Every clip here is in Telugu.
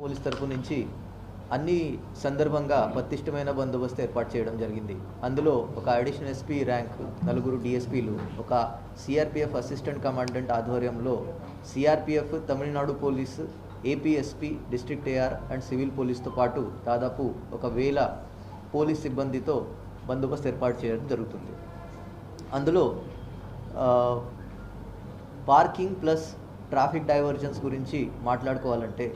పోలీస్ తరపు నుంచి అన్ని సందర్భంగా పటిష్టమైన బందోబస్తు ఏర్పాటు చేయడం జరిగింది. అందులో ఒక అడిషనల్ ఎస్పీ ర్యాంక్ నలుగురు డిఎస్పీలు ఒక సిఆర్పిఎఫ్ అసిస్టెంట్ కమాండెంట్ ఆధ్వర్యంలో CRPF Tamil Nadu police APSP district AR and civil పోలీస్తో పాటు దాదాపు ఒక వేల పోలీస్ సిబ్బందితో బందోబస్తు ఏర్పాటు చేయడం జరుగుతుంది. అందులో పార్కింగ్ ప్లస్ ట్రాఫిక్ డైవర్జన్స్ గురించి మాట్లాడుకోవాలంటే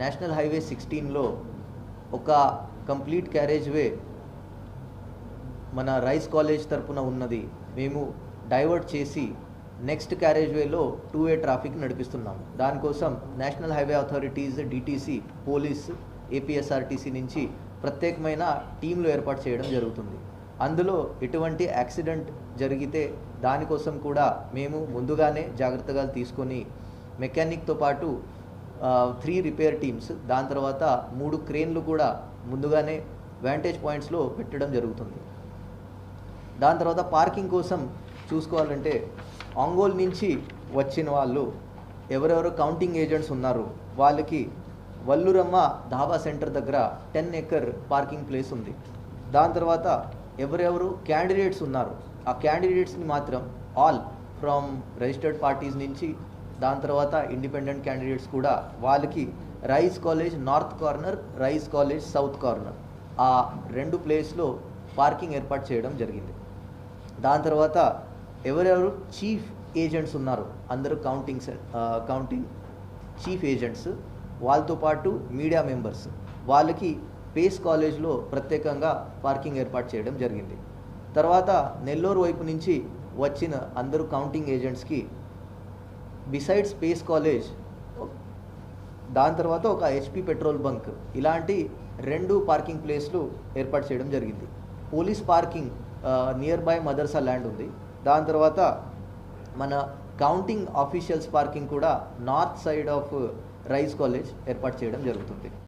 నేషనల్ హైవే సిక్స్టీన్లో ఒక కంప్లీట్ క్యారేజ్ వే మన రైస్ కాలేజ్ తరపున ఉన్నది. మేము డైవర్ట్ చేసి నెక్స్ట్ క్యారేజ్ వేలో టూ వే ట్రాఫిక్ నడిపిస్తున్నాము దానికోసం national highway authorities DTC police APSRTC నుంచి ప్రత్యేకమైన టీంలు ఏర్పాటు చేయడం జరుగుతుంది. అందులో ఎటువంటి యాక్సిడెంట్ జరిగితే దానికోసం కూడా మేము ముందుగానే జాగ్రత్తగా తీసుకొని మెకానిక్తో పాటు త్రీ రిపేర్ టీమ్స్ దాని తర్వాత మూడు క్రేన్లు కూడా ముందుగానే వ్యాంటేజ్ పాయింట్స్లో పెట్టడం జరుగుతుంది. దాని తర్వాత పార్కింగ్ కోసం చూసుకోవాలంటే ఆంగోల్ నుంచి వచ్చిన వాళ్ళు ఎవరెవరు కౌంటింగ్ ఏజెంట్స్ ఉన్నారు. వాళ్ళకి వల్లురమ్మ ధాబా సెంటర్ దగ్గర టెన్ ఎకర్ పార్కింగ్ ప్లేస్ ఉంది. దాని తర్వాత ఎవరెవరు క్యాండిడేట్స్ ఉన్నారు. ఆ క్యాండిడేట్స్ని మాత్రం ఆల్ ఫ్రమ్ రిజిస్టర్డ్ పార్టీస్ నుంచి దాని తర్వాత ఇండిపెండెంట్ క్యాండిడేట్స్ కూడా వాళ్ళకి Rise College north corner Rise College south corner. ఆ రెండు ప్లేస్లో పార్కింగ్ ఏర్పాటు చేయడం జరిగింది. దాని తర్వాత ఎవరెవరు చీఫ్ ఏజెంట్స్ ఉన్నారు? అందరూ కౌంటింగ్ కౌంటింగ్ చీఫ్ ఏజెంట్స్. వాళ్ళతో పాటు మీడియా మెంబర్స్. వాళ్ళకి పేస్ కాలేజ్లో ప్రత్యేకంగా పార్కింగ్ ఏర్పాటు చేయడం జరిగింది. తర్వాత నెల్లూరు వైపు నుంచి వచ్చిన అందరూ కౌంటింగ్ ఏజెంట్స్కి బిసైడ్ స్పేస్ కాలేజ్ దాని తర్వాత ఒక హెచ్పి పెట్రోల్ బంక్ ఇలాంటి రెండు పార్కింగ్ ప్లేస్లు ఏర్పాటు చేయడం జరిగింది. పోలీస్ పార్కింగ్ నియర్ బై మదర్సా ల్యాండ్ ఉంది. దాని తర్వాత మన కౌంటింగ్ ఆఫీషియల్స్ పార్కింగ్ కూడా north side of Rise College ఏర్పాటు చేయడం జరుగుతుంది.